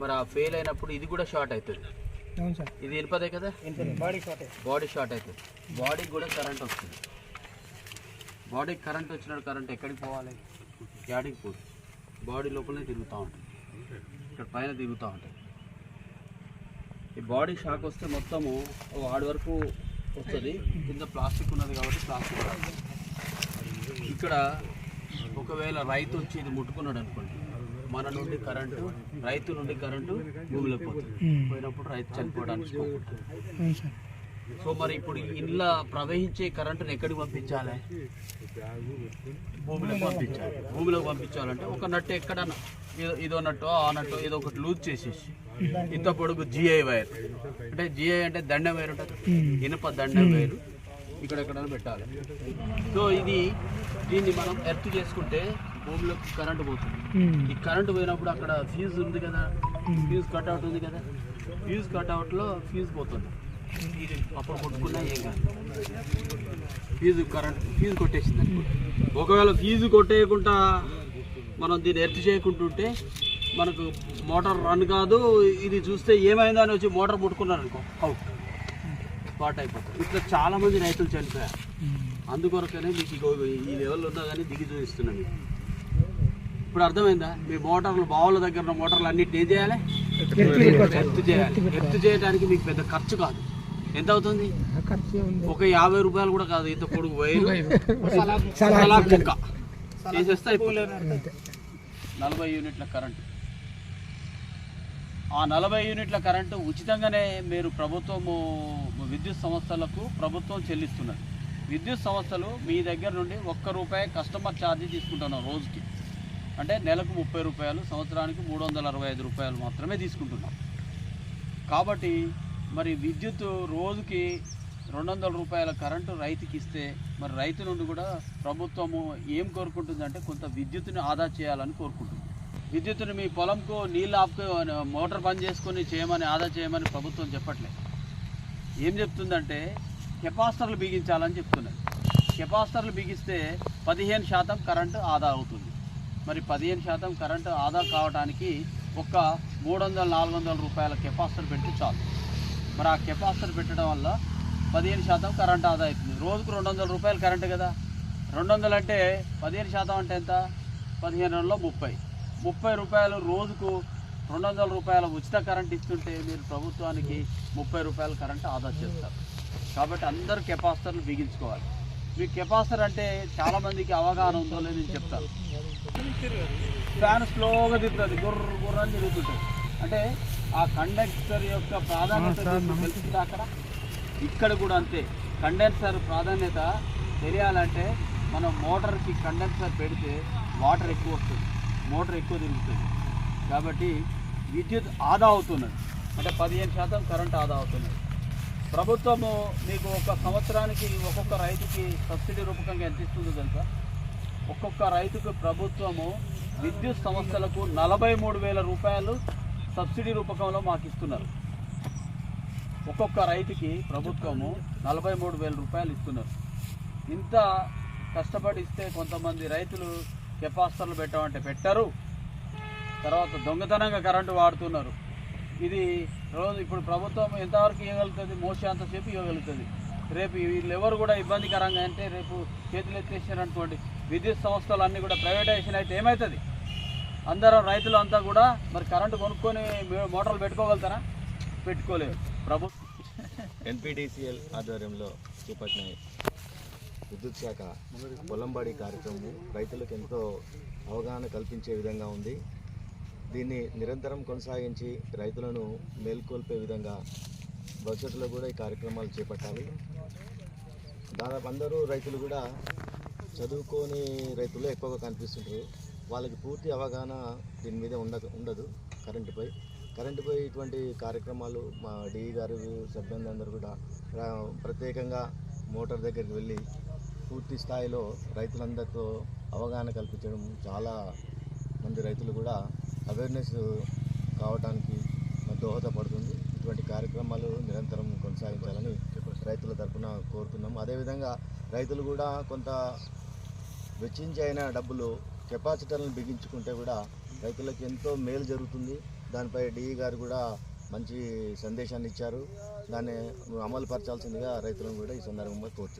మరి ఆ ఫెయిల్ అయినప్పుడు ఇది కూడా షార్ట్ అవుతుంది. ఇది ఇనుపదే కదా? బాడీ షార్ట్ బాడీ షార్ట్ అవుతుంది. బాడీకి కూడా కరెంట్ వస్తుంది. బాడీకి కరెంట్ వచ్చినప్పుడు కరెంట్ ఎక్కడికి పోవాలి? యాడికి పోదు. బాడీ లోపలనే తిరుగుతూ ఉంటుంది. ఇక్కడ పైన తిరుగుతూ ఉంటుంది. ఈ బాడీ షాక్ వస్తే మొత్తము ఆడి వరకు వస్తుంది. కింద ప్లాస్టిక్ ఉన్నది కాబట్టి ప్లాస్టిక్. ఇక్కడ ఒకవేళ రైతు వచ్చి ఇది ముట్టుకున్నాడు అనుకోండి. మన నుండి కరెంటు రైతు నుండి కరెంటు భూమిలోకి పోతుంది. పోయినప్పుడు రైతు చనిపోవడానికి సో మరి ఇప్పుడు ఇంట్లో ప్రవహించే కరెంటుని ఎక్కడికి పంపించాలి? భూమిలోకి పంపించాలి. భూమిలోకి పంపించాలంటే ఒక నట్టు ఎక్కడన్నా ఇదో- ఇదో నట్టు ఆ నట్టు ఏదో ఒకటి లూజ్ చేసేసి ఇంత పొడుగు జిఐ వైర్. అంటే జిఐ అంటే దండం వైర్ ఉంటుంది. ఇనుప దండం వైర్. ఇక్కడ ఎక్కడైనా పెట్టాలి. సో ఇది దీన్ని మనం ఎర్త్ చేసుకుంటే భూమిలోకి కరెంటు పోతుంది. ఈ కరెంటు పోయినప్పుడు అక్కడ ఫ్యూజ్ ఉంది కదా ఫ్యూజ్ కట్అవుట్ ఉంది కదా ఫ్యూజ్ కట్అవుట్లో ఫ్యూజ్ పోతుంది. అప్పుడు కొట్టుకున్నా ఏం కాదు. ఫీజు కరెంట్ ఫీజు కొట్టేసింది అనుకో. ఒకవేళ ఫీజు కొట్టేయకుండా మనం దీన్ని ఎర్త్ చేయకుంటుంటే మనకు మోటార్ రన్ కాదు ఇది చూస్తే ఏమైందో అని వచ్చి మోటార్ ముట్టుకున్నారు అనుకో అవుట్. స్పాట్ అయిపోతుంది. ఇట్లా చాలా మంది రైతులు చనిపోయారు. అందుకొరకనే మీకు ఈ లెవెల్ ఉన్నా కానీ దిగి చూపిస్తున్నాను. మీకు ఇప్పుడు అర్థమైందా? మీ మోటార్లు బావుల దగ్గర ఉన్న మోటార్లు అన్నిటిని ఏం చేయాలి? ఎర్త్ చేయాలి. ఎర్త్ చేయడానికి మీకు పెద్ద ఖర్చు కాదు. ఎంత అవుతుంది ఒక యాభై రూపాయలు కూడా కాదు ఇంత పొడుగు వైరు. సలాక్ ముక్క వేసేస్తే అయిపోతుంది. నలభై యూనిట్ల కరెంటు. ఆ నలభై యూనిట్ల కరెంటు ఉచితంగానే మీరు ప్రభుత్వము విద్యుత్ సంస్థలకు ప్రభుత్వం చెల్లిస్తున్నది. విద్యుత్ సంస్థలు మీ దగ్గర నుండి ఒక్క రూపాయి కస్టమర్ ఛార్జీ తీసుకుంటున్నాం రోజుకి. అంటే నెలకు ముప్పై రూపాయలు సంవత్సరానికి మూడు వందల అరవై ఐదు రూపాయలు మాత్రమే తీసుకుంటున్నాం. కాబట్టి మరి విద్యుత్ రోజుకి రెండు వందల రూపాయల కరెంటు రైతుకి ఇస్తే మరి రైతు నుండి కూడా ప్రభుత్వము ఏం కోరుకుంటుందంటే కొంత విద్యుత్ని ఆదా చేయాలని కోరుకుంటుంది. విద్యుత్తుని మీ పొలంకు నీళ్ళు ఆపుకు మోటార్ బంద్ చేసుకొని చేయమని ఆదా చేయమని ప్రభుత్వం చెప్పట్లేదు. ఏం చెప్తుందంటే కెపాసిటర్లు బిగించాలని చెప్తున్నారు. కెపాసిటర్లు బిగిస్తే పదిహేను శాతం కరెంటు ఆదా అవుతుంది. మరి పదిహేను శాతం కరెంటు ఆదా కావడానికి ఒక మూడు వందల నాలుగు వందల రూపాయల కెపాసిటర్ పెట్టి చాలు. మరి ఆ కెపాసిటర్ పెట్టడం వల్ల పదిహేను శాతం కరెంట్ ఆదా అవుతుంది. రోజుకు రెండు వందల రూపాయలు కరెంటు కదా. రెండు వందలు అంటే పదిహేను శాతం అంటే ఎంత? పదిహేను వందల ముప్పై. ముప్పై రూపాయలు రోజుకు రెండు వందల రూపాయల ఉచిత కరెంట్ ఇస్తుంటే మీరు ప్రభుత్వానికి ముప్పై రూపాయల కరెంట్ ఆదా చేస్తారు. కాబట్టి అందరూ కెపాసిటర్లు బిగించుకోవాలి. మీ కెపాసిటర్ అంటే చాలా మందికి అవగాహన ఉందో లేదో నేను చెప్తాను ఫ్యాన్ స్లోగా తిరుగుతుంది గుర్ర గుర్ర అని తిరుగుతుంటుంది. అంటే ఆ కండక్టర్ యొక్క ప్రాధాన్యత మీకు తెలుస్తుందా అక్కడ? ఇక్కడ కూడా అంతే. కండెన్సర్ ప్రాధాన్యత తెలియాలంటే మనం మోటార్కి కండెన్సర్ పెడితే వాటర్ ఎక్కువ వస్తుంది మోటార్ ఎక్కువ తిరుగుతుంది. కాబట్టి విద్యుత్ ఆదా అవుతున్నది. అంటే పదిహేను శాతం కరెంట్ ఆదా అవుతున్నది. ప్రభుత్వము మీకు ఒక సంవత్సరానికి ఒక్కొక్క రైతుకి సబ్సిడీ రూపకంగా ఎంత ఇస్తుందో తెలుసా? ఒక్కొక్క రైతుకు ప్రభుత్వము విద్యుత్ సంస్థలకు నలభై మూడు వేల రూపాయలు సబ్సిడీ రూపకంలో మాకు ఇస్తున్నారు. ఒక్కొక్క రైతుకి ప్రభుత్వము నలభై మూడు వేల రూపాయలు ఇస్తున్నారు. ఇంత కష్టపడి ఇస్తే కొంతమంది రైతులు కెపాసిటర్లు పెట్టామంటే పెట్టరు. తర్వాత దొంగతనంగా కరెంటు వాడుతున్నారు. ఇది రోజు ఇప్పుడు ప్రభుత్వం ఎంతవరకు ఇవ్వగలుగుతుంది? మోసే అంతసేపు ఇవ్వగలుగుతుంది. రేపు వీళ్ళు ఎవరు కూడా ఇబ్బందికరంగా అంటే రేపు చేతులు ఎత్తేసారు అనుకోండి. విద్యుత్ సంస్థలు అన్నీ కూడా ప్రైవేటైజేషన్ అయితే ఏమవుతుంది అందరూ రైతులు అంతా కూడా మరి కరెంటు కొనుక్కొని మోటార్లు పెట్టుకోగలుగుతారా? పెట్టుకోలేరు. ప్రభుత్వం ఎన్పిడిసిఎల్ ఆధ్వర్యంలో చేపట్టిన విద్యుత్ శాఖ పొలంబడి కార్యక్రమం రైతులకు ఎంతో అవగాహన కల్పించే విధంగా ఉంది. దీన్ని నిరంతరం కొనసాగించి రైతులను మేల్కొల్పే విధంగా భవిష్యత్తులో కూడా ఈ కార్యక్రమాలు చేపట్టాలి. దాదాపు అందరూ రైతులు కూడా చదువుకోని రైతులు ఎక్కువగా కనిపిస్తుంటారు. వాళ్ళకి పూర్తి అవగాహన దీని మీద ఉండదు ఉండదు కరెంటుపై కరెంటుపై ఇటువంటి కార్యక్రమాలు మా డిఈ గారు సభ్యులందరూ అందరూ కూడా ప్రత్యేకంగా మోటార్ దగ్గరికి వెళ్ళి పూర్తి స్థాయిలో రైతులందరితో అవగాహన కల్పించడం చాలా మంది రైతులు కూడా అవేర్నెస్ కావడానికి దోహదపడుతుంది. ఇటువంటి కార్యక్రమాలు నిరంతరం కొనసాగించాలని రైతుల తరఫున కోరుతున్నాం. అదేవిధంగా రైతులు కూడా కొంత వెచ్చించి అయిన డబ్బులు కెపాసిటర్లను బిగించుకుంటే కూడా రైతులకు ఎంతో మేలు జరుగుతుంది. దానిపై డిఈ గారు కూడా మంచి సందేశాన్ని ఇచ్చారు. దాన్ని అమలు పరచాల్సిందిగా రైతులను కూడా ఈ సందర్భంగా కోరుతున్నాను